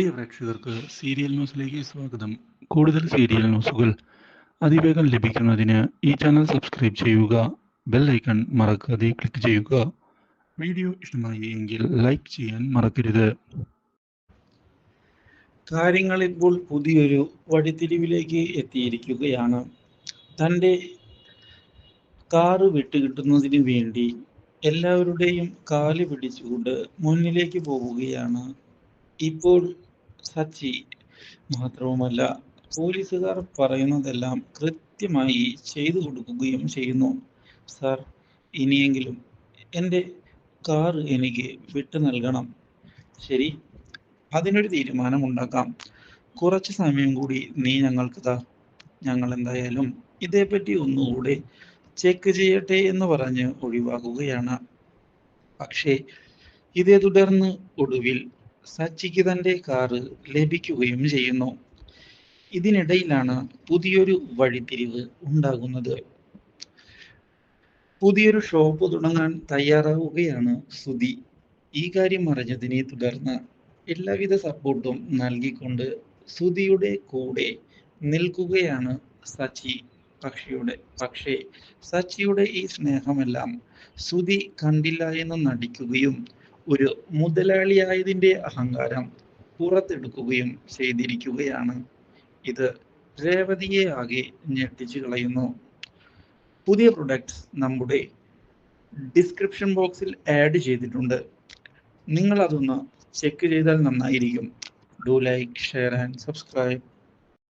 പ്രിയ പ്രേക്ഷകർക്ക് സീരിയൽ ന്യൂസിലേക്ക് സ്വാഗതം. കൂടുതൽ സീരിയൽ ന്യൂസുകൾ അതിവേഗം ലഭിക്കുന്നതിന് ഈ ചാനൽ സബ്സ്ക്രൈബ് ചെയ്യുക ബെൽ ഐക്കൺ മറക്കാതെ ക്ലിക്ക് ചെയ്യുക. വീഡിയോ ഇഷ്ടമായി എങ്കിൽ ലൈക്ക് ചെയ്യാൻ മറക്കരുത്. കാര്യങ്ങൾ ഇപ്പോൾ പുതിയൊരു വഴിത്തിരിവിലേക്ക് എത്തിയിരിക്കുകയാണ്. തന്റെ കാറ് വിട്ടുകിട്ടുന്നതിന് വേണ്ടി എല്ലാവരുടെയും കാൽ പിടിച്ചുകൊണ്ട് മുന്നിലേക്ക് പോവുകയാണ്. ഇപ്പോൾ സച്ചി മാത്രവുമല്ല പോലീസുകാർ പറയുന്നതെല്ലാം കൃത്യമായി ചെയ്തു കൊടുക്കുകയും ചെയ്യുന്നു. സാർ ഇനിയെങ്കിലും എന്റെ കാർ എനിക്ക് വിട്ടു നൽകണം. ശരി അതിനൊരു തീരുമാനമുണ്ടാക്കാം. കുറച്ച് സമയം കൂടി നീ ഞങ്ങൾക്ക് താ. ഞങ്ങൾ എന്തായാലും ഇതേപ്പറ്റി ഒന്നുകൂടെ ചെക്ക് ചെയ്യട്ടെ എന്ന് പറഞ്ഞ് ഒഴിവാക്കുകയാണ്. പക്ഷേ ഇതേ തുടർന്ന് ഒടുവിൽ സച്ചിക്ക് തന്റെ കാറ് ലഭിക്കുകയും ചെയ്യുന്നു. ഇതിനിടയിലാണ് പുതിയൊരു വഴിത്തിരിവ് ഉണ്ടാകുന്നത്. പുതിയൊരു ഷോപ്പ് തുടങ്ങാൻ തയ്യാറാവുകയാണ് സുധി. ഈ കാര്യം അറിഞ്ഞതിനെ തുടർന്ന് എല്ലാവിധ സപ്പോർട്ടും നൽകിക്കൊണ്ട് സുധിയുടെ കൂടെ നിൽക്കുകയാണ് സച്ചി പക്ഷിയുടെ. പക്ഷേ സച്ചിയുടെ ഈ സ്നേഹമെല്ലാം സുധി കണ്ടില്ല എന്ന് നടിക്കുകയും ഒരു മുതലാളിയായതിന്റെ അഹങ്കാരം പുറത്തെടുക്കുകയും ചെയ്തിരിക്കുകയാണ്. ഇത് രേവതിയെ ആകെ ഞെട്ടിച്ചു കളയുന്നു. പുതിയ പ്രൊഡക്ട്സ് നമ്മുടെ ഡിസ്ക്രിപ്ഷൻ ബോക്സിൽ ആഡ് ചെയ്തിട്ടുണ്ട്. നിങ്ങൾ അതൊന്ന് ചെക്ക് ചെയ്താൽ നന്നായിരിക്കും. Do like share and subscribe